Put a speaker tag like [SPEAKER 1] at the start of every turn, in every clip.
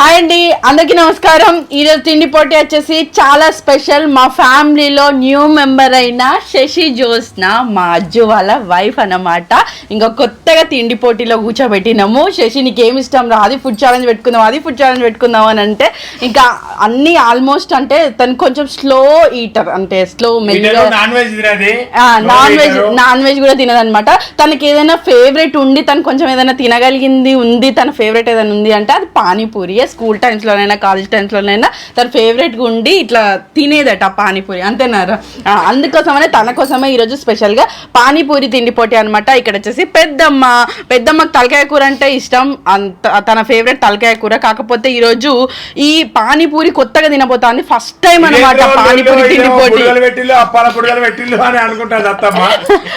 [SPEAKER 1] Hi అండి అందరికీ నమస్కారం. ఈరోజు తిండి పోటీ వచ్చేసి చాలా స్పెషల్. మా ఫ్యామిలీలో న్యూ మెంబర్ అయిన శశి జ్యోత్స్న మా అజ్జు వాళ్ళ వైఫ్ అన్నమాట. ఇంకా కొత్తగా తిండి పోటీలో కూర్చోబెట్టినాము. శశి నీకేమి ఇష్టం రా అది ఫుడ్ ఛాలెంజ్ పెట్టుకుందాం అది ఫుడ్ ఛాలెంజ్ పెట్టుకుందాం అని అంటే ఇంకా అన్ని ఆల్మోస్ట్ అంటే తను కొంచెం స్లో ఈటర్ అంటే స్లో మెల్లిగా
[SPEAKER 2] నాన్ వెజ్ తినది
[SPEAKER 1] నాన్ వెజ్ నాన్ వెజ్ కూడా తినదనమాట తనకి ఏదైనా ఫేవరెట్ ఉండి తను కొంచెం ఏదైనా తినగలిగింది ఉంది తన ఫేవరెట్ ఏదైనా ఉంది అంటే అది పానీపూరి. స్కూల్ టైమ్స్లోనైనా కాలేజ్ టైమ్స్లోనైనా తన ఫేవరెట్గా ఉండి ఇట్లా తినేదట పానీపూరి. అంతేనారా? అందుకోసమనే తన కోసమే ఈరోజు స్పెషల్గా పానీపూరి తిండి పోటీ అనమాట ఇక్కడ వచ్చేసి పెద్దమ్మ. పెద్దమ్మకి తలకాయ కూర అంటే ఇష్టం. అంత తన ఫేవరెట్ తలకాయ కూర. కాకపోతే ఈరోజు ఈ పానీపూరి కొత్తగా తినబోతాంది. ఫస్ట్ టైం అనమాట పానీపూరి తిండి పోటీ.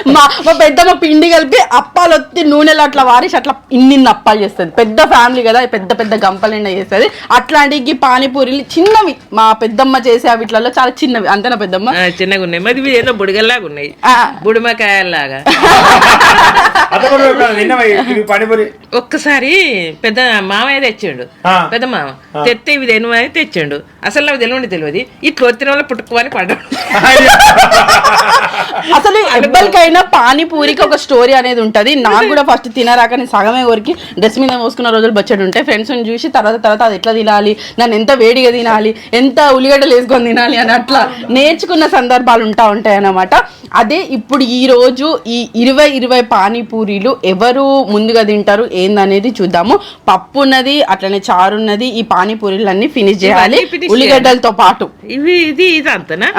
[SPEAKER 1] మా పెద్దమ్మ పిండి కలిపి అప్పాలు వచ్చి నూనెలో అట్లా వారేసి అట్లా ఇన్ని అప్పాలు చేస్తుంది. పెద్ద ఫ్యామిలీ కదా పెద్ద పెద్ద గంపలు చేస్తుంది అట్లాంటి పానీపూరీలు చిన్నవి. మా పెద్దమ్మ చేసే వీటిలలో చాలా చిన్నవి. అంతేనా పెద్దమ్మ?
[SPEAKER 3] చిన్నగా ఉన్నాయి. మరి ఇవి ఏదో బుడగల్లాగా ఉన్నాయి.
[SPEAKER 2] పానీపూరి?
[SPEAKER 3] ఒక్కసారి పెద్ద మామయ్య తెచ్చిండు. పెద్ద మామ. తెస్తే ఇవి తెను అని తెచ్చిండు. అసలు నాకు తెలియదు. తెలియదు ఇట్లా వచ్చిన వాళ్ళు పుట్టుకోని పడ్డాడు.
[SPEAKER 1] అసలు ఎవ్వరికైనా పానీపూరికి ఒక స్టోరీ అనేది ఉంటది. నాకు కూడా ఫస్ట్ తినరాక నేను సగమే వరకు డ్రెస్ మీద మోసుకున్న రోజులు బచ్చడు ఉంటాయి ఫ్రెండ్స్ చూసి తర్వాత తర్వాత అది ఎట్లా తినాలి? నన్ను ఎంత వేడిగా తినాలి? ఎంత ఉల్లిగడ్డలు వేసుకొని తినాలి అని అట్లా నేర్చుకున్న సందర్భాలు ఉంటా ఉంటాయి అన్నమాట. అదే ఇప్పుడు ఈ రోజు ఈ ఇరవై ఇరవై పానీపూరీలు ఎవరు ముందుగా తింటారు? ఏందనేది చూద్దాము. పప్పు ఉన్నది అట్లనే చారు ఉన్నది ఈ పానీపూరీలు అన్ని ఫినిష్ చేయాలి. ఉల్లిగడ్డలతో పాటు.
[SPEAKER 3] ఇవి ఇది ఇది అంతనా?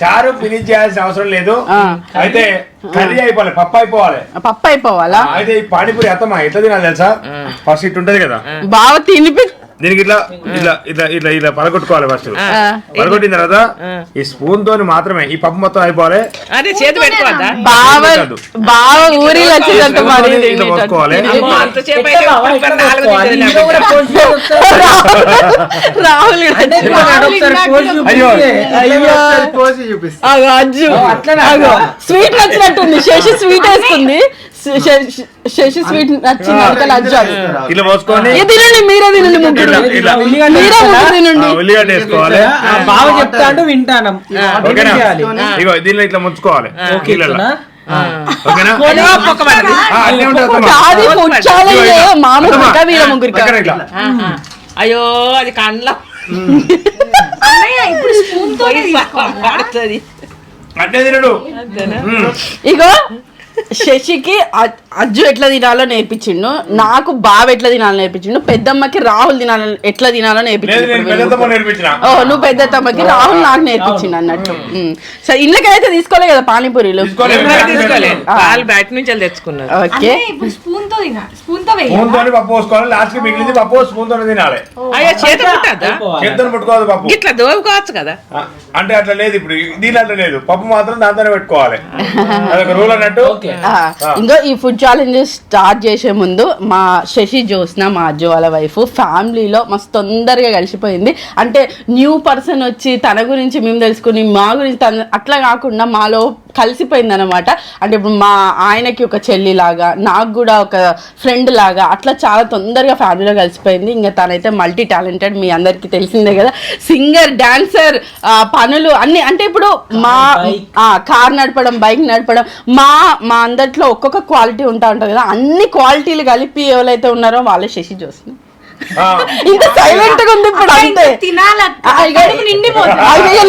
[SPEAKER 2] చారు ఫినిష్ చేయాల్సిన అవసరం లేదు. అయితే కర్రీ అయిపోవాలి పప్పు అయిపోవాలి.
[SPEAKER 1] పప్పు అయిపోవాలా?
[SPEAKER 2] అయితే ఈ పానీపూరి అత్తమ్మ ఎట్లా తినాలి తెలుసా? ఫస్ట్ ఇటు ఉంటది కదా
[SPEAKER 1] బాగా తినిపి
[SPEAKER 2] దీనికి ఇట్లా ఇట్లా ఇట్లా ఇట్లా ఇట్లా పలగొట్టుకోవాలి ఫస్ట్ పలగొట్టిన తర్వాత ఈ స్పూన్ తోని మాత్రమే ఈ పప్పు మొత్తం అయిపోవాలి.
[SPEAKER 3] అదే చేతి
[SPEAKER 1] మరి
[SPEAKER 2] ఇట్లా.
[SPEAKER 1] రాహుల్
[SPEAKER 2] అయ్యో.
[SPEAKER 1] అగో స్వీట్ నచ్చినట్టుంది. శశి స్వీట్ శ- శశి స్వీట్ నచ్చింది.
[SPEAKER 2] ఇట్లా పోసుకొని
[SPEAKER 1] తినండి మీరే తినండి ముగ్గురు.
[SPEAKER 2] ఇట్లా, ఇట్లా.
[SPEAKER 1] మీరే ముగ్గురు తినండి.
[SPEAKER 2] ఆ, ఉల్లిగడ్డ వేసుకోవాలి.
[SPEAKER 4] చెప్తాడు వింటాను.
[SPEAKER 2] ఇగో దీనిలో ఇట్లా ముంచుకోవాలి. ఓకేనా.
[SPEAKER 3] అయ్యో అది కండ్ల పడుతుంది
[SPEAKER 2] అట్లే తినడు.
[SPEAKER 3] అంతేనా
[SPEAKER 2] ఉమ్.
[SPEAKER 1] ఇగో శశికి అజ్జు ఎట్లా తినాలో నేర్పించిండు నాకు బావ ఎట్లా తినాలో నేర్పించిండు పెద్దమ్మకి రాహుల్ తినాలో ఎట్లా తినాలో నేర్పించిండు ఓ నువ్వు పెద్ద తమ్మకి రాహుల్ నాకు నేర్పించిండు అన్నట్టు. సరే ఇంట్లోకైతే తీసుకోలే కదా పానీపూరీలు? ఓకే.
[SPEAKER 5] స్పూన్తో తినా. స్పూన్తో వేయాలా?
[SPEAKER 2] స్పూన్ తోని పప్పు పోసుకోవాలి. లాస్ట్కి మిగిలింది పప్పు స్పూన్ తోని తినాలి
[SPEAKER 3] అయ్యో చేతి పుట్టద్దా
[SPEAKER 2] చేద్దను పట్టుకోవాలి పప్పు.
[SPEAKER 3] ఇట్లా దోవుకోవచ్చు కదా.
[SPEAKER 2] అంటే అట్లా లేదు ఇప్పుడు. దీని అట్లా లేదు. పప్పు మాత్రం దాంతోనే పెట్టుకోవాలి. అదొక రూల్ అన్నట్టు.
[SPEAKER 4] ఓకే.
[SPEAKER 1] ఆ, ఇంకో ఈ ఫుడ్ ఛాలెంజ్ స్టార్ట్ చేసే ముందు మా శశి జ్యోత్స్న మా అజ్జు వాళ్ళ వైఫ్ ఫ్యామిలీలో మస్తు తొందరగా కలిసిపోయింది. అంటే న్యూ పర్సన్ వచ్చి తన గురించి మేము తెలుసుకుని మా గురించి తన అట్లా కాకుండా మాలో కలిసిపోయింది అనమాట అంటే ఇప్పుడు మా ఆయనకి ఒక చెల్లి లాగా నాకు కూడా ఒక ఫ్రెండ్ లాగా అట్లా చాలా తొందరగా ఫ్యామిలీలో కలిసిపోయింది. ఇంకా తనైతే మల్టీ టాలెంటెడ్ మీ అందరికీ తెలిసిందే కదా. సింగర్ డాన్సర్ పనులు అన్ని అంటే ఇప్పుడు మా కార్ నడపడం బైక్ నడపడం మా మా అందట్లో ఒక్కొక్క క్వాలిటీ ఉంటా ఉంటుంది కదా. అన్ని క్వాలిటీలు కలిపి ఎవరైతే ఉన్నారో వాళ్ళే శశి చూస్తుంది ఇంత సైలెంట్గా ఉంది ఇప్పుడు అంతే. ఇక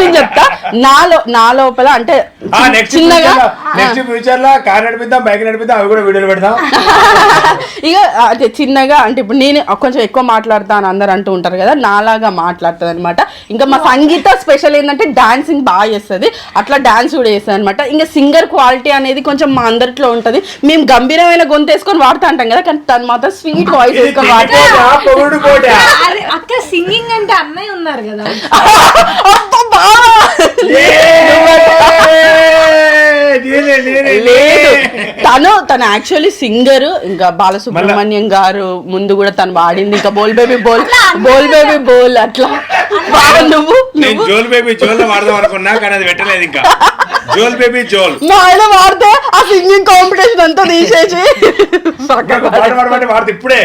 [SPEAKER 1] నేను చెప్తా. నాలో నా లోపల అంటే చిన్నగా
[SPEAKER 2] నెక్స్ట్ ఫ్యూచర్లో కార్ నడిపిద్దాం బైక్ నడిపిద్దాం అవి కూడా వీడియోలు పెడదాం.
[SPEAKER 1] ఇక అంటే చిన్నగా అంటే ఇప్పుడు నేను కొంచెం ఎక్కువ మాట్లాడతాను అందరు అంటూ ఉంటారు కదా నాలాగా మాట్లాడుతుంది అనమాట ఇంకా మా సంగీత స్పెషల్ ఏంటంటే డాన్సింగ్ బాగా చేస్తుంది. అట్లా డాన్స్ కూడా చేస్తుంది అనమాట ఇంకా సింగర్ క్వాలిటీ అనేది కొంచెం మా అందరిలో ఉంటది. మేము గంభీరమైన గొంతు వేసుకొని వాడుతూ అంటాం కదా కానీ తను మాత్రం స్వీట్ వాయిస్ వేసుకొని
[SPEAKER 2] తిండి కోట, పొగుడు కోట.
[SPEAKER 5] అరే అక్క సింగింగ్ అంటే అన్నయ్య ఉన్నారు కదా.
[SPEAKER 1] తను తను యాక్చువల్లీ సింగర్ ఇంకా బాలసుబ్రహ్మణ్యం గారు ముందు కూడా తను వాడింది. ఇంకా బోల్ బేబీ బోల్ బోల్ బేబీ బోల్ అట్లా. నువ్వు?
[SPEAKER 2] నేను జోల్ బేబీ జోల్ వాడదాం అనుకున్నా కానీ అది పెట్టలేదు ఇంకా. జోల్ బేబీ జోల్.
[SPEAKER 1] మా ఆయన వాడితే ఆ సింగింగ్ కాంపిటీషన్ అంతా తీసేసి
[SPEAKER 2] నాకు పాట పాడమంటే వాడుతుంది ఇప్పుడే.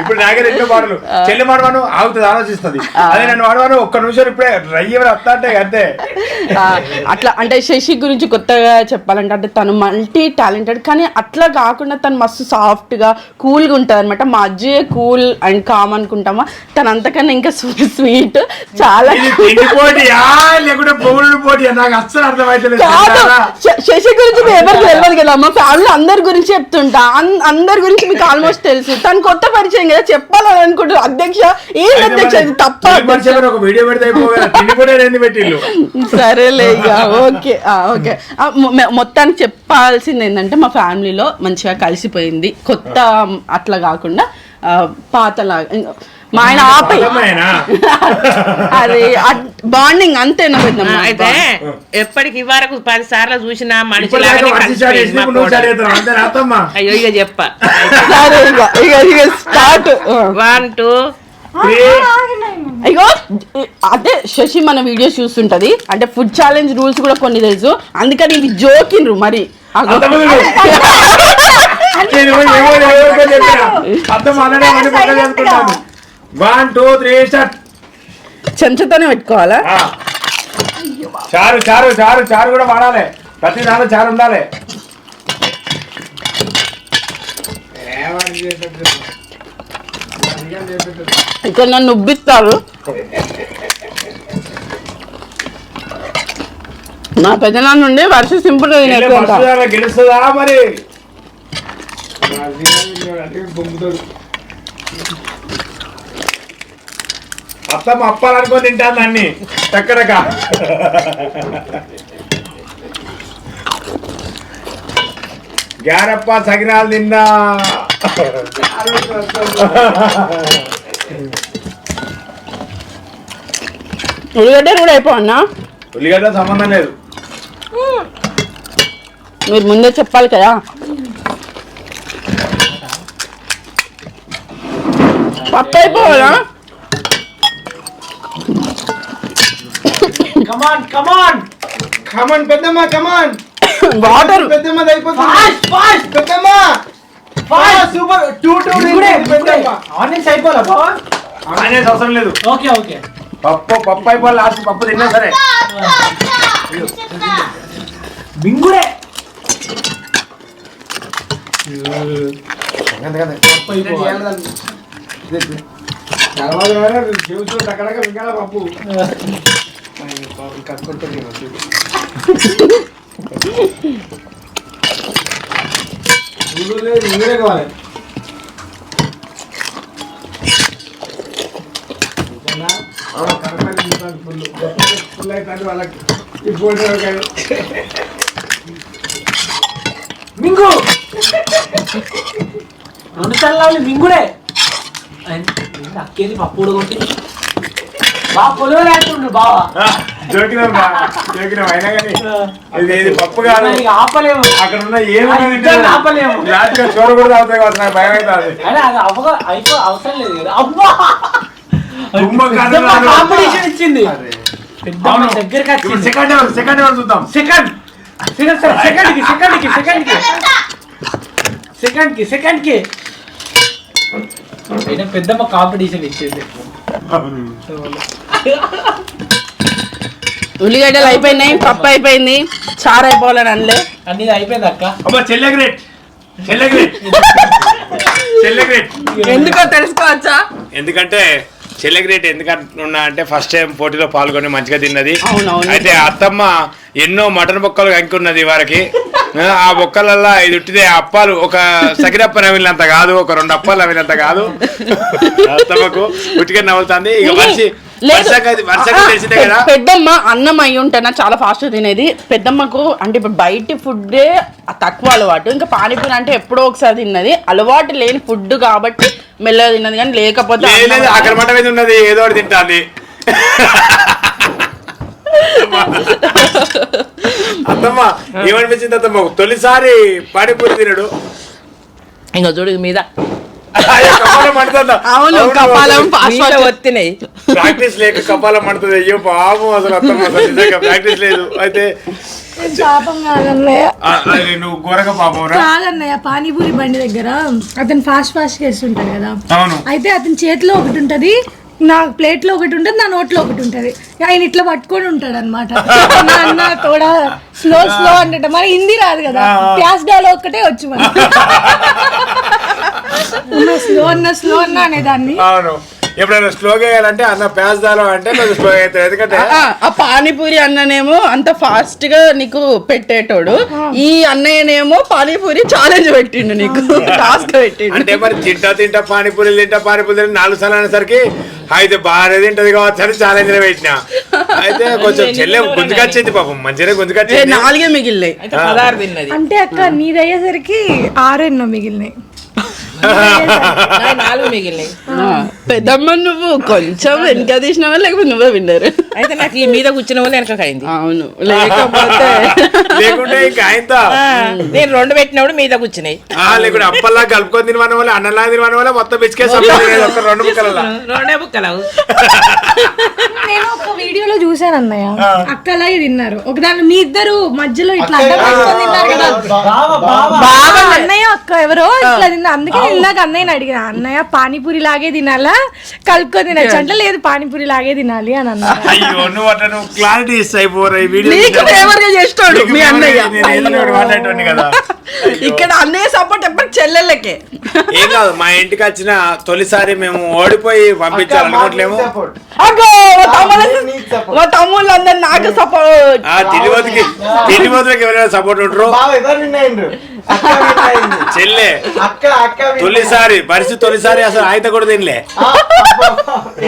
[SPEAKER 2] ఇప్పుడు రెండు పాటలు. చెల్లి మాడవాను ఆగుతుంది ఆలోచిస్తుంది. అదే నన్ను వాడవాను ఒక్క నిమిషం ఇప్పుడే రయ్యమని వస్తా అంటే అంతే.
[SPEAKER 1] ఆ, అట్లా అంటే శశి గురించి కొత్తగా చెప్పాలంటే అంటే తను మల్టీ టాలెంటెడ్ కానీ అట్లా కాకుండా తను మస్తు సాఫ్ట్గా కూల్గా ఉంటుంది అనమాట మా అజ్జే కూల్ అండ్ కామ్ అనుకుంటామా? తను అంతకన్నా ఇంకా స్వీట్ చాలా
[SPEAKER 2] ఇది తిండి పోటీయా లేకుంటే పొగుడు పోటీయా నాకు అస్సలు అర్థమైతలేదు
[SPEAKER 1] శశి గురించి మీ ఎవరికి తెలియదు కదా? మా ఫ్యామిలీ అందరి గురించి చెప్తుంటా. అందరి గురించి మీకు ఆల్మోస్ట్ తెలుసు. తను కొత్త పరిచయం కదా చెప్పాలని అనుకుంటారు అధ్యక్ష ఏం అధ్యక్ష? ఇది తప్ప
[SPEAKER 2] పరిచయం ఒక వీడియో పెడితే పెట్టిల్లు
[SPEAKER 1] సరేలే ఇక. ఓకే. ఓకే. మొత్తానికి చెప్పాల్సింది ఏంటంటే మా ఫ్యామిలీలో మంచిగా కలిసిపోయింది. కొత్త అట్లా కాకుండా పాతలాగా మా ఆయన ఆపై? అది బాండింగ్ పెద్దమ్మ
[SPEAKER 3] అయితే ఎప్పటికి వరకు పది సార్లు చూసినా మనిషి? అయ్యో ఇక చెప్ప.
[SPEAKER 1] స్టార్ట్.
[SPEAKER 3] One two.
[SPEAKER 1] అయ్యో అదే శశి మన వీడియోస్ చూస్తుంటది. అంటే ఫుడ్ ఛాలెంజ్ రూల్స్ కూడా కొన్ని తెలుసు. అందుకని ఇవి జోకిండ్రు మరి. అగో.
[SPEAKER 2] వన్ టూ త్రీ స్టార్ట్
[SPEAKER 1] చెంచాతోనే పెట్టుకోవాలా?
[SPEAKER 2] ఆ. చారు చారు చారు చారు కూడా వాడాలి. ప్రతి దాంట్లో చారు ఉండాలి.
[SPEAKER 1] ఇక్కడ నన్ను ఉబ్బిస్తారు. నా పెద్దనాన్న నుండి వర్ష సింపుల్
[SPEAKER 2] గెలుస్తుందా మరి? అత్తమ్మ అప్పాలనుకొని తింటాను అన్ని చక్కడక గ్యారప్ప సగినాలు తిన్నా.
[SPEAKER 1] ఉల్లిగడ్డ కూడా అయిపోవన్నా
[SPEAKER 2] ఉల్లిగడ్డ సంబంధం లేదు.
[SPEAKER 1] మీరు ముందే చెప్పాలి కదా. పప్పు అయిపోవాలా?
[SPEAKER 4] Come on come on
[SPEAKER 6] come on పెద్దమ్మ కమాన్
[SPEAKER 1] వాటర్
[SPEAKER 6] పెద్దమ్మ అయిపోతుంది
[SPEAKER 4] ఫాస్ట్ ఫాస్ట్
[SPEAKER 6] పెద్దమ్మ. ఫాస్ట్ సూపర్ టూ టూ
[SPEAKER 4] ఇప్పుడే
[SPEAKER 6] పెద్దమ్మ.
[SPEAKER 4] ఆనియన్స్ అయిపోలా బావా
[SPEAKER 2] అనేది అవసరం లేదు.
[SPEAKER 4] ఓకే ఓకే
[SPEAKER 2] పప్పు పప్పు అయిపోవాలి లాస్ట్ పప్పు తిన్నా సరే. అక్కడక్కడ పప్పు.
[SPEAKER 6] కావాలి
[SPEAKER 2] ఫుల్ అయితే వాళ్ళకి ఈ ఫోటో
[SPEAKER 4] మింగు రెండు చల్లాలి మింగుడే అక్కేది పప్పుడు కొట్టి బాగా కొలవలేకుండు బావా.
[SPEAKER 2] జోకినాం రా. జోకినాం అయినా కానీ ఇది ఇది పప్పు కాదు.
[SPEAKER 4] ఇక ఆపలేము.
[SPEAKER 2] అక్కడ ఉన్న ఏమి
[SPEAKER 4] ఆ ఇద్దరిని ఆపలేము.
[SPEAKER 2] లాస్ట్గా చోర కూడా తాగుతాయి కావచ్చు నాకు భయం అవుతుంది.
[SPEAKER 4] అరే అది అవ్వగా అయిపో అవసరం లేదు కదా. అబ్బా. కాంపిటీషన్ ఇచ్చింది. దగ్గరికి
[SPEAKER 2] సెకండ్ ఎవరు? సెకండ్ ఎవరు చూద్దాం?
[SPEAKER 4] సెకండ్ సెకండ్ సార్ సెకండ్కి సెకండ్కి సెకండ్కి. సెకండ్కి సెకండ్కి. పెద్దమ్మ కాంపిటీషన్ ఇచ్చింది.
[SPEAKER 1] ఉల్లిగడ్డలు అయిపోయినాయి పప్పు అయిపోయింది చారు అయిపోవాలని అనలే.
[SPEAKER 4] అన్ని అయిపోయింది అక్క.
[SPEAKER 2] అబ్బా చెల్లె గ్రేట్. చెల్లె గ్రేట్. చెల్లె గ్రేట్.
[SPEAKER 1] ఎందుకో తెలుసుకోవచ్చా
[SPEAKER 2] ఎందుకంటే చెల్లె గ్రేట్ ఎందుకంటున్నా అంటే ఫస్ట్ టైం పోటీలో పాల్గొని మంచిగా తిన్నది. అయితే అత్తమ్మ ఎన్నో మటన్ బొక్కలు కంకున్నది వారికి. ఆ బొక్కలల్లా ఇది ఉట్టిదే అప్పాలు ఒక సగిరప్ప నవిలినంత కాదు ఒక రెండు అప్పాలు నవిలినంత కాదు. అత్తమ్మకు ఉట్టిగా నవ్వుతుంది. ఇక వర్షి
[SPEAKER 1] పెద్దమ్మ అన్నం అయి ఉంటేనా చాలా ఫాస్ట్ తినేది. పెద్దమ్మకు అంటే ఇప్పుడు బయటి ఫుడ్డే తక్కువ అలవాటు. ఇంకా పానీపూరి అంటే ఎప్పుడో ఒకసారి తిన్నది. అలవాటు లేని ఫుడ్ కాబట్టి మెల్లగా తిన్నది. కానీ లేకపోతే
[SPEAKER 2] ఉన్నది. ఏదో తింటాంది. అత్తమ్మ ఏమనిపించింది అత్తమ్మ? తొలిసారి పానీపూరి తినడు.
[SPEAKER 3] ఇంకా చూడు మీద?
[SPEAKER 1] అవును కపాలం
[SPEAKER 2] ప్రాక్టీస్ లేక కపాలం మండుతుంది అయ్యో పాపం అసలు నిజంగా ప్రాక్టీస్ లేదు. అయితే
[SPEAKER 5] పాపం కాదన్నయ్య?
[SPEAKER 2] ఆ, అది నువ్వు ఘోరంగా పాపం రా.
[SPEAKER 5] కాదన్నయ్య పానీపూరి బండి దగ్గర అతను ఫాస్ట్ ఫాస్ట్ చేస్తుంటాడు కదా.
[SPEAKER 2] అవును.
[SPEAKER 5] అయితే అతని చేతిలో ఒకటి ఉంటది నా ప్లేట్లో ఒకటి ఉంటుంది నా నోట్లో ఒకటి ఉంటది. ఆయన ఇట్లా పట్టుకొని ఉంటాడు అనమాట అన్న తోడా స్లో స్లో అంటే మన హిందీ రాదు కదా ప్యాస్ డాలో ఒక్కటే వచ్చు మనం స్లో అన్న స్లో అన్న అనేదాన్ని.
[SPEAKER 2] ఎప్పుడైనా స్లోగా వేయాలంటే అన్న ప్యాస్ దాలో అంటే కొంచెం స్లో అవుతుంది ఎందుకంటే
[SPEAKER 1] ఆ, పానీపూరి అన్ననేమో అంత ఫాస్ట్గా నీకు పెట్టేటోడు. ఈ అన్నయ్యనేమో పానీపూరి ఛాలెంజ్ పెట్టిండు నీకు. టాస్క్ పెట్టిండు.
[SPEAKER 2] అంటే మరి తింటా తింటా పానీపూరి తింటా పానీపూరి తింటా నాలుగు సార్లు అనేసరికి అయితే బాగానే తింటది కావచ్చు అని ఛాలెంజ్ పెట్టిన. అయితే కొంచెం చెల్లె గుంజుకొచ్చింది పాపం మంచిగా
[SPEAKER 1] ఏ,
[SPEAKER 2] గుంజుకొచ్చింది
[SPEAKER 1] నాలుగే మిగిలినాయి.
[SPEAKER 3] అయితే పదహారు తిన్నది.
[SPEAKER 5] అంటే అక్క నీది అయ్యేసరికి ఆరెన్నో మిగిలినాయి.
[SPEAKER 1] పెద్దమ్మ నువ్వు కొంచెం వెనక తీసినావా లేకపోతే నువ్వే విన్నారు?
[SPEAKER 3] అయితే నాకు ఈ మీద కూర్చున్న వాళ్ళు వెనక అయింది
[SPEAKER 1] అవును. లేకపోతే
[SPEAKER 2] లేకుంటే ఇంకా ఆయనతో
[SPEAKER 3] నేను రెండు పెట్టినప్పుడు మీద కూర్చున్నాయి.
[SPEAKER 2] లేకుంటే అప్పల్లా కలుపుకొని తినవన వల్ల అన్నలా తినవన వల్ల మొత్తం బిచ్చుకేసి ఒక రెండు ముక్కల
[SPEAKER 3] రెండే బుక్కలవు
[SPEAKER 5] నేను ఒక వీడియోలో చూసాను అన్నయ్య. అక్క అలాగే తిన్నారు. ఒక దాని మీ ఇద్దరు మధ్యలో ఇట్లా అడ్డం పెట్టుకొని తిన్నారు కదా.
[SPEAKER 6] బావ బావ.
[SPEAKER 5] బాగా అన్నయ్య అక్క ఎవరో ఇట్లా తిన్నా అందుకే ఇందాక అన్నయ్యని అడిగిన అన్నయ్య పానీపూరి లాగే తినాలా? కలుపుకొని తినచ్చు. అంటే లేదు పానీపూరి లాగే తినాలి అని అన్నారు.
[SPEAKER 2] అయ్యో నువ్వు అట్లా నువ్వు క్లారిటీ ఇస్తా అయిపోరా ఈ వీడియో
[SPEAKER 1] నీకు ఫేవర్గా చేస్తాడు మీ అన్నయ్య.
[SPEAKER 2] కదా.
[SPEAKER 1] ఇక్కడ అన్నయ్య సపోర్ట్ ఎప్పుడు చెల్లెళ్ళకే.
[SPEAKER 2] ఏం కాదు మా ఇంటికి వచ్చిన తొలిసారి మేము ఓడిపోయి పంపించాలనుకోవట్లేము
[SPEAKER 1] అగో మా తమ్ముళ్ళ అందరు నాకు సపోర్ట్
[SPEAKER 2] ఆ తిరుపతికి తిరుపతికి ఎవరైనా సపోర్ట్ ఉంటారు చెల్లె. తొలిసారి పరిస్థితి తొలిసారి అసలు ఆయన కూడా తినలే.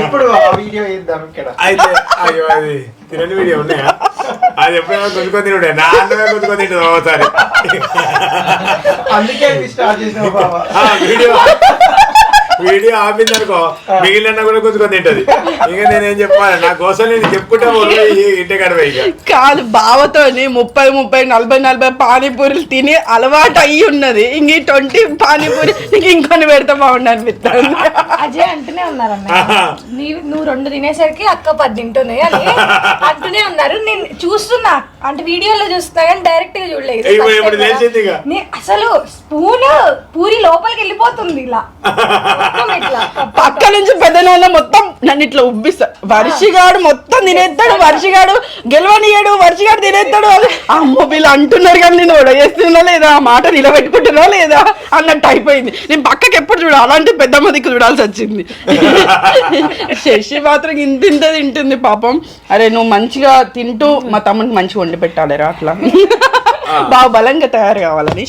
[SPEAKER 6] ఇప్పుడు వీడియో వేద్దాం ఇక్కడ.
[SPEAKER 2] అయితే అయ్యో అది తినని వీడియో ఉన్నాయా? అది ఎప్పుడైనా కొనుక్కొని తినుడే నా అన్నమే కొనుక్కొని తింటుంది ఒకసారి.
[SPEAKER 6] అందుకే స్టార్ట్ చేసిన
[SPEAKER 2] వీడియో. వీడియో ఆపింది అనుకో మిగిలిన కూడా కొనుక్కొని తింటది. ఇక నేనేం చెప్పాలి? నా కోసం నేను చెప్పుకుంటే ఇంటి గడవ
[SPEAKER 1] కాదు బావతోని ముప్పై ముప్పై నలభై నలభై పానీపూరీలు తిని అలవాటు అయ్యి ఉన్నది. ఇంక ట్వంటీ పానీపూరి నీకు ఇంకొని పెడితే బాగుండు అనిపిస్తుంది
[SPEAKER 5] అజయ్ అంటూనే ఉన్నారు నీవు నువ్వు రెండు తినేసరికి అక్క పది తింటుంది అని అంటూనే ఉన్నారు. నేను చూస్తున్నా. అంటే వీడియోలో చూస్తున్నా కానీ డైరెక్ట్గా చూడలేదు. అసలు స్పూన్ పూరి లోపలికి వెళ్ళిపోతుంది ఇలా.
[SPEAKER 1] పక్క నుంచి పెద్ద నాన్న మొత్తం నన్ను ఇట్లా ఉబ్బిస్తా. వర్షిగాడు మొత్తం తినేస్తాడు వర్షిగాడు గెలవనియాడు వర్షిగాడు తినేస్తాడు అమ్మో వీళ్ళు అంటున్నారు కానీ నేను ఓడేస్తున్నా లేదా? ఆ మాట నిలబెట్టుకుంటున్నా లేదా? అన్నట్టు అయిపోయింది. నేను పక్కకి ఎప్పుడు చూడ అలాంటి పెద్దమ్మ దిక్కు చూడాల్సి వచ్చింది. శశి మాత్రం ఇంత ఇంత తింటుంది పాపం. అరే నువ్వు మంచిగా తింటూ మా తమ్ముడికి మంచిగా వండి పెట్టాలిరా అట్లా. బాగా బలంగా తయారు కావాలని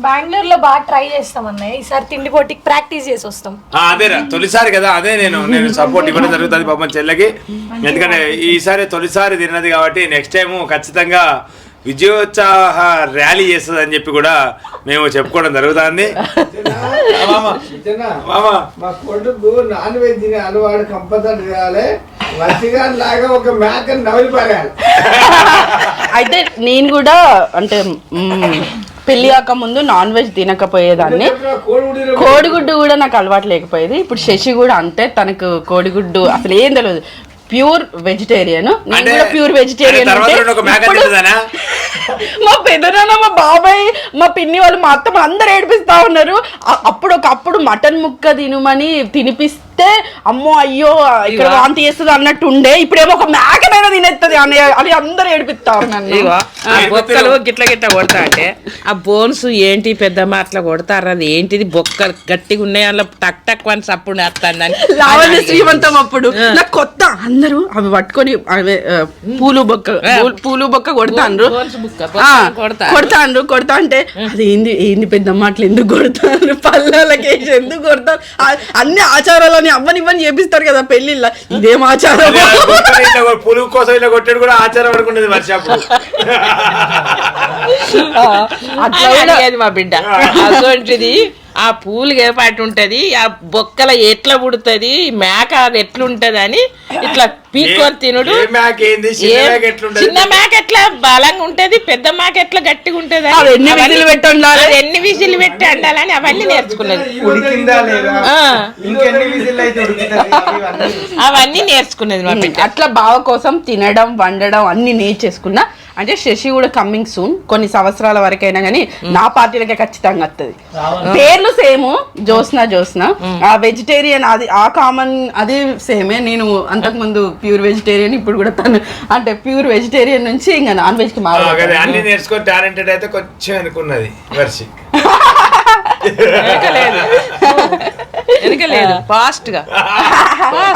[SPEAKER 1] శశి
[SPEAKER 2] బలంగా అంటే
[SPEAKER 1] అంటారు.
[SPEAKER 2] వర్షం దొడ్డుగా
[SPEAKER 5] బెంగళూరు లో బాగా ట్రై చేస్తాం అన్నయ్య. ఈసారి తిండి పోటీకి ప్రాక్టీస్ చేసి వస్తాం.
[SPEAKER 2] ఆ, అదేరా తొలిసారి కదా అదే నేను నేను సపోర్ట్ ఇవ్వడం జరుగుతుంది పాపం చెల్లెకి. ఎందుకంటే ఈసారి తొలిసారి తిన్నది కాబట్టి నెక్స్ట్ టైం ఖచ్చితంగా విజయోత్సాహ ర్యాలీ చేస్తుంది అని చెప్పి కూడా మేము చెప్పుకోవడం జరుగుతుంది. మామ.
[SPEAKER 7] మా కొడుకు నాన్ వెజ్ తినే అలవాటు కంపల్సరీ చేయాలి. మంచిగా లాగా ఒక నవలి
[SPEAKER 1] అయితే నేను కూడా అంటే మ్మ్, పెళ్ళి కాక ముందు నాన్ వెజ్ తినకపోయేదాన్ని.
[SPEAKER 7] కోడిగుడ్డు
[SPEAKER 1] కోడిగుడ్డు కూడా నాకు అలవాటు లేకపోయేది. ఇప్పుడు శశి కూడా అంతే తనకు కోడిగుడ్డు అసలు ఏం తెలియదు ప్యూర్ వెజిటేరియన్. నేను
[SPEAKER 2] అంటే
[SPEAKER 1] కూడా ప్యూర్ వెజిటేరియన్? మా పెద్దనాన్న మా బాబాయ్ మా పిన్ని వాళ్ళు మా అత్త అందరు ఏడిపిస్తా ఉన్నారు. అప్పుడు ఒక అప్పుడు మటన్ ముక్క తినుమని తినిపిస్తే అమ్మో అయ్యో ఇక్కడ? వాంతి చేస్తుంది అన్నట్టు ఉండే. ఇప్పుడేమో ఒక మేకనైనా తినేస్తుంది అని అని అందరు ఏడిపిస్తా ఉన్నారు
[SPEAKER 3] బొక్కలు గిట్ల గిట్ల కొడతా అంటే ఆ బోన్స్ ఏంటి పెద్దమ్మ అట్లా కొడతారు? అది ఏంటిది? బొక్కలు గట్టిగా ఉన్నాయి అందులో టక్ టక్ అని సప్పుడు
[SPEAKER 1] లావణ్య శ్రీమంతం అప్పుడు. నాకు కొత్త అందరూ అవి పట్టుకొని అవి పూలు బొక్క పూలు- పూలు బొక్క కొడతాండ్రు. కొడతాండ్రు కొడతా అంటే అది ఏంది ఏంది పెద్దమ్మ అట్లా ఎందుకు కొడతారు? పల్లెలకి ఎందుకు కొడతారు? అన్ని ఆచారాలని అవ్వని ఇవ్వని చేపిస్తారు కదా పెళ్ళిళ్ళ ఇదేం ఆచారం?
[SPEAKER 2] పులుగు కోసం ఇలా కొట్టాడు కూడా ఆచారం అనుకునేది వర్షాపు
[SPEAKER 1] ఆ, అట్లా
[SPEAKER 3] మా బిడ్డ. అటువంటిది ఆ పూలు ఏపాటి ఉంటుంది ఆ బొక్కల ఎట్లా పుడుతుంది మేక అది ఎట్లుంటది అని ఇట్లా పీక్కొని తినుడు.
[SPEAKER 2] చిన్న
[SPEAKER 3] మేక ఎట్లా? బలంగా ఉంటది పెద్ద మేక ఎట్లా గట్టిగా ఉంటది
[SPEAKER 1] ఎన్ని
[SPEAKER 3] అవన్నీ-
[SPEAKER 1] విజిల్ పెట్టి ఉండాలి?
[SPEAKER 3] ఎన్ని విజిల్ పెట్టి అండాలని అవన్నీ నేర్చుకున్నది. అవన్నీ. నేర్చుకున్నది మా బిడ్డ.
[SPEAKER 1] అట్లా బావ కోసం తినడం వండడం అన్ని నేర్చేసుకున్నా అంటే శశి కూడా కమ్మింగ్ సూన్ కొన్ని సంవత్సరాల వరకైనా కానీ నా పార్టీలకే ఖచ్చితంగా వస్తుంది పేర్లు సేమ్ జోస్నా జోస్నా ఆ వెజిటేరియన్ అది ఆ కామన్ అది సేమే. నేను అంతకుముందు ప్యూర్ వెజిటేరియన్ ఇప్పుడు కూడా తను అంటే ప్యూర్ వెజిటేరియన్ నుంచి ఇంకా నాన్ వెజ్కి
[SPEAKER 2] అన్ని నేర్చుకొని టాలెంటెడ్ అయితే కొంచెం అనుకున్నది వర్షి.
[SPEAKER 3] వెనకలేదు. వెనకలేదు ఫాస్ట్గా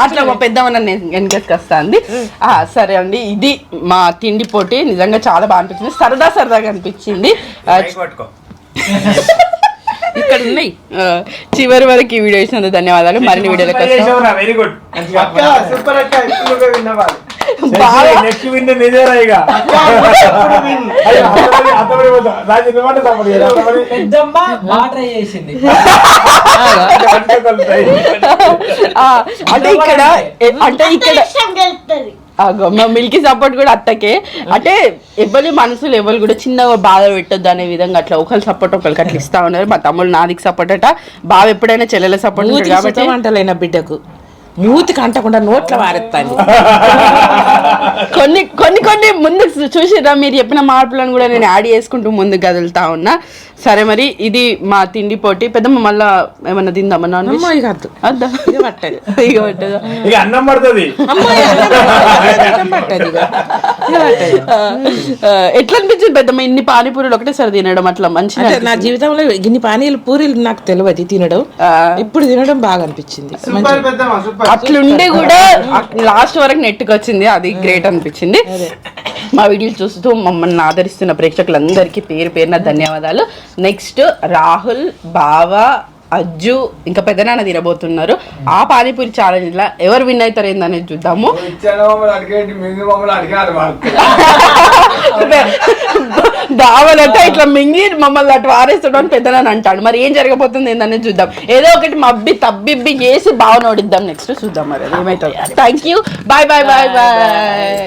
[SPEAKER 1] అట్లా మా పెద్దమ్మ వెనకేసుకొస్తుంది ఆ సరే అండి ఇది మా తిండి పోటీ. నిజంగా చాలా బాగా అనిపించింది. సరదా సరదాగా అనిపించింది.
[SPEAKER 3] ఇక్కడ ఉన్నాయి
[SPEAKER 1] చివరి వరకు ఈ వీడియో ఇచ్చినందుకు ధన్యవాదాలు. మరిన్ని వీడియోలకు వస్తాం
[SPEAKER 2] వెరీ గుడ్
[SPEAKER 6] అక్క సూపర్ అక్క ఇప్పుడు నువ్వే విన్నవాళ్ళు
[SPEAKER 1] బాగా
[SPEAKER 2] నెక్స్ట్ విన్ నిజేరా ఇక.
[SPEAKER 4] పెద్దమ్మ బాగా ట్రై చేసింది.
[SPEAKER 1] ఆ, అంటే ఇక్కడ అంటే ఇక్కడ మా మిల్కీ సపోర్ట్ కూడా అత్తకే. అంటే ఎవరి మనసులు ఎవరు కూడా చిన్నగా బాధ పెట్టొద్దు అనే విధంగా అట్లా ఒకరి సపోర్ట్ ఒకరికి అట్లా ఇస్తా ఉన్నారు. మా తమ్ముడు నాదికి సపోర్ట్ అట. బావ ఎప్పుడైనా చెల్లెల సపోర్ట్ కాబట్టి
[SPEAKER 3] బిడ్డకు? మూతికి అంటకుండా నోట్ల వారెత్తాను
[SPEAKER 1] కొన్ని కొన్ని కొన్ని ముందు చూసిరా మీరు చెప్పిన మార్పులను కూడా నేను యాడ్ చేసుకుంటూ ముందుకు కదులుతా ఉన్నా. సరే మరి ఇది మా తిండి పోటీ. పెద్దమ్మ మళ్ళా ఏమన్నా తిందామా నాన్ వెజ్?
[SPEAKER 3] అమ్మో ఇక వద్దు.
[SPEAKER 1] అద్దా
[SPEAKER 3] ఇక పట్టదు.
[SPEAKER 1] ఇక పట్టదా?
[SPEAKER 2] ఇక అన్నం పడుతుంది.
[SPEAKER 1] ఎట్లా అనిపించింది పెద్దమ్మ? ఇన్ని పానీపూరీలు ఒకటేసారి తినడం అట్లా
[SPEAKER 3] అంటే నా జీవితంలో ఇన్ని పానీలు పూరీలు నాకు తెలియదు తినడం. ఇప్పుడు తినడం బాగా అనిపించింది.
[SPEAKER 6] సూపర్
[SPEAKER 1] అట్లుండి కూడా లాస్ట్ వరకు నెట్కి వచ్చింది. అది గ్రేట్ అనిపించింది. మా వీడియోలు చూస్తూ మమ్మల్ని ఆదరిస్తున్న ప్రేక్షకులందరికీ పేరు పేరున ధన్యవాదాలు. నెక్స్ట్ రాహుల్ బావ అజ్జు ఇంకా పెద్దనాన్న తినబోతున్నారు. ఆ పానీపూరి ఛాలెంజ్ లా ఎవరు విన్ అవుతారు ఏందనేది చూద్దాము. బావలంటే ఇట్లా మింగి మమ్మల్ని అటు వారేస్తాడు అని పెద్దనాన్న అంటాడు. మరి ఏం జరగబోతుంది ఏందనేది చూద్దాం. ఏదో ఒకటి మబ్బి తబ్బిబ్బి చేసి బావ నోడిద్దాం నెక్స్ట్ చూద్దాం మరి. ఏమవుతుంది thank you bye bye bye bye